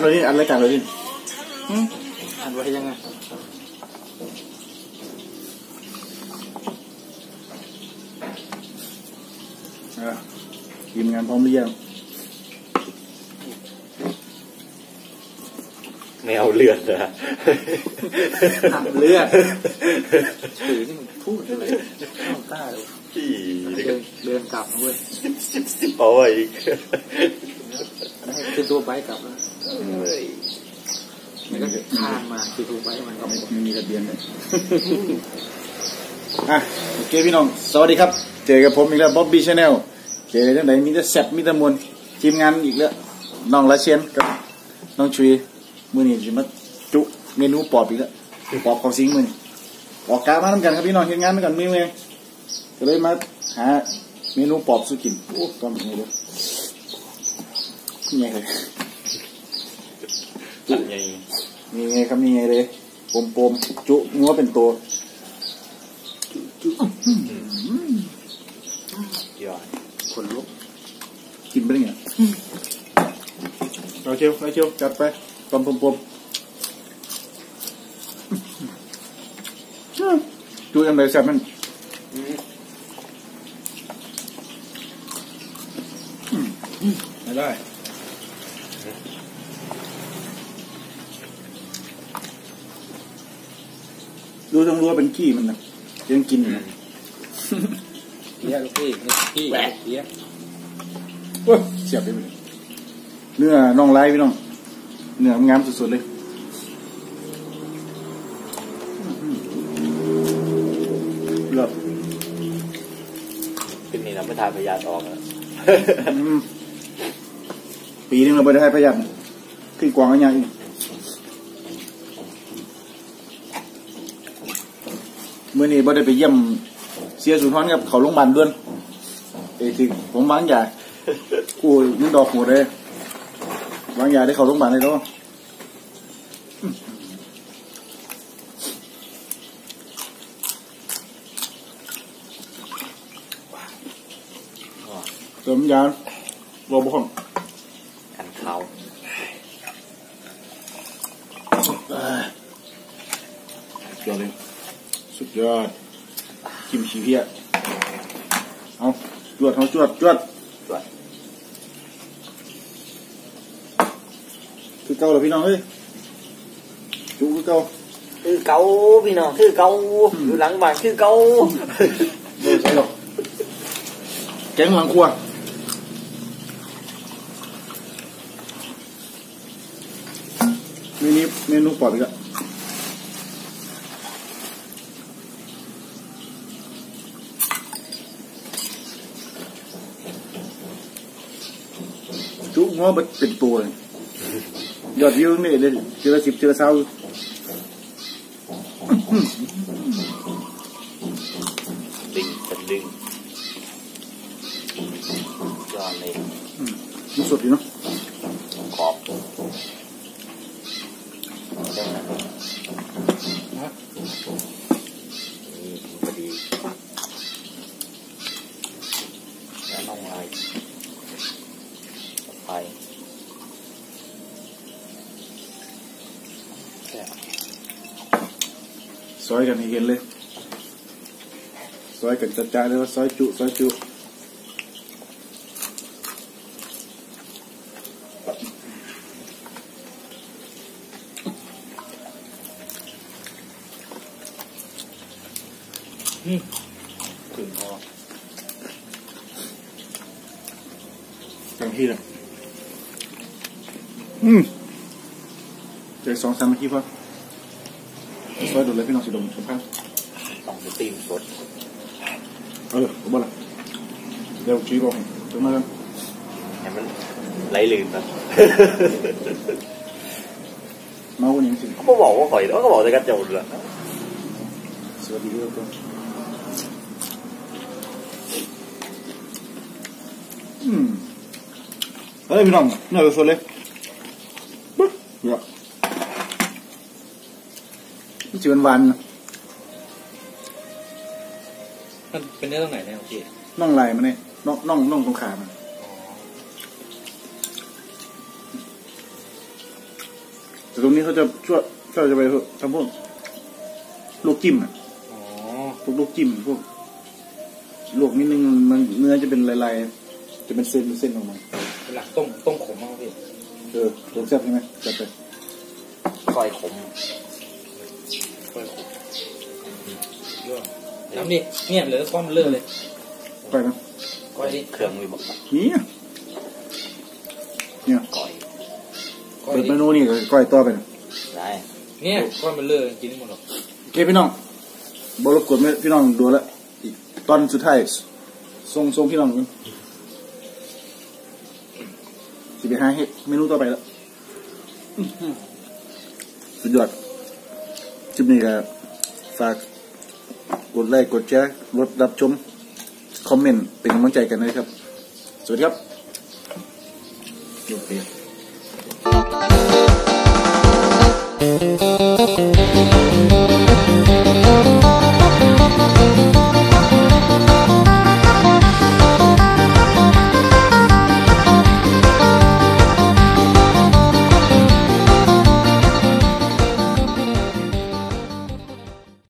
เลยนี่อัดรายการเลยนี่อืมอ่านไว้ยังไงอะทีมงานพร้อมหรือยังแมวเลือดนะอ่านเลือดถือนี่มันพูดอะไรเข้ากล้าเลยพี่เดินเดินกลับนะเว้ยสิบสิบเอาไว้อีกไม่ให้ขึ้นตัวไบค์กลับแล้วเฮ้ย มันก็ข้ามมาคือตัวไบค์มันก็ไม่ไม่มีทะเบียนเลยอะโอเคพี่น้อง สวัสดีครับ เจอกับผมอีกแล้วบ๊อบบี้ชาแนลเจอจังไหนมีแต่แซ่บมีแต่มวลทีมงานอีกแล้วน้องละเชียนกับน้องชุยมือนี้จะมาจุเมนูปอบอีกแล้วปอบเขาสิงมือนี้ออกกามาทำกันครับพี่น้องเห็นงานด้วยกันมือเองก็เลยมาหาเมนูปอบสุกินโอ้ตอนนี้เลยนี่ไงเลย จุไงนี่ไงครับนี่ไงเลยปมปมจุงัวเป็นตัวยอดคนลุกกินไปได้ไงเอาเชียวเอาเชียวจัดไปปมปมปมจุยังไงแซ่บมันไม่ได้ ดูต้องรู้ว่าเป็นขี้มันนะยังกินอยู่นะเพี้ยลูกพี่นี่พี่เพี้ยโอ้ยเสียบไปเลยเนื้อน่องไร้พี่น้อง เนื้องามสุดๆเลยเลิศขึ้นนี่นะไม่ทานพยาธิออกแล้วอืมปีนึงเราไปได้ประหยัดขึ้นกวางอะไรอย่างอีกเมื่อนี้บ่ได้ไปเยี่ยมเสียสุนทรกับเขาโรงพยาบาลด่วนเอ้ยที่ผมวางยากูมึงดอกหัวเลยวางยาได้เขาโรงพยาบาลเลยแล้วเติมยาโรบอคกันเขาสุดยอดเลย สุดยอดกิมชีเพียเอาจวดเอาจวดจวดด้วยคือเก่าเลยพี่น้องเฮ้ยจูคือเก่าคือเกาพี่น้องคือเกาอยู่หลังบ้านคือเกาไม่ใช่หรอกแกงหลังครัวเมนูเมนูปลอดอีกแล้ว จุง้อเป็นตัวเลยยอดวิวนี่เลยเจอสิบเจอเศร้าดึงเป็นดึงยอดเลยมันสดอยู่เนาะ ขอบได้นะนี่พอดีแล้วน้องลายไปแค่ ซอยกันให้เห็นเลย ซอยกันจัดจ้านเลยว่าซอยจุ ซอยจุถึงพอจังที่เลยอืมเจอสองสามนาทีพอ ซอยดูเลยพี่น้องสิดมสำคัญต้องไปตีมสดเออผมบอกละเดี๋ยวชี้บอกให้ถึงมาแล้วให้มันไหลลื่นนะเมาคนยังสิเขาก็บอกว่าข่อยแล้วก็บอกแต่กระโจนแหละสวัสดีครับผมอืมเฮ้ยพี่น้องเนื้อสดเลยปึ๊บเดี๋ยวนี่จะ เป็นหวานๆนะมันเป็นเนื้อตรงไหนเนี่ยพี่น่องลายมันเนี่ยน่องน่องน่องตรงขามันตรงนี้เขาจะช่วยช่วยจะไปทำพวกลวกจิ้มอะอ๋อพวกลวกจิ้มพวกลวกนิดนึงมันเนื้อจะเป็นลายๆจะเป็นเส้นเป็นเส้นออกมาเป็นหลักต้มต้มขมมากพี่เออรสแซ่บใช่ไหมจัดไปคอยขม ค่อยขมเยอะน้ำดิเนี่ยเหลือก้อนเลือดเลยไปนะก้อยดิเครื่องมีบอกนี่เนี่ยก่อยก้อยเปิดดิเมนูนี่ก็ก้อยต่อไปนะได้เนี่ยก้อนมันเลือดกินไม่หมดหรอกโอเคพี่น้องบรบกวนไม่พี่น้องดูแลวอีกตอนสุดท้ายส่งส่งพี่น้องกันสิไปหาเฮ็ดเมนูต่อไปแล้วอื้อหือสุดยอดค ลิปนี้ก็ฝากกดไลค์กดแชร์รดรับชม คอมเมนต์ เป็นกำลังใจกันนะครับ สวัสดีครับจบเค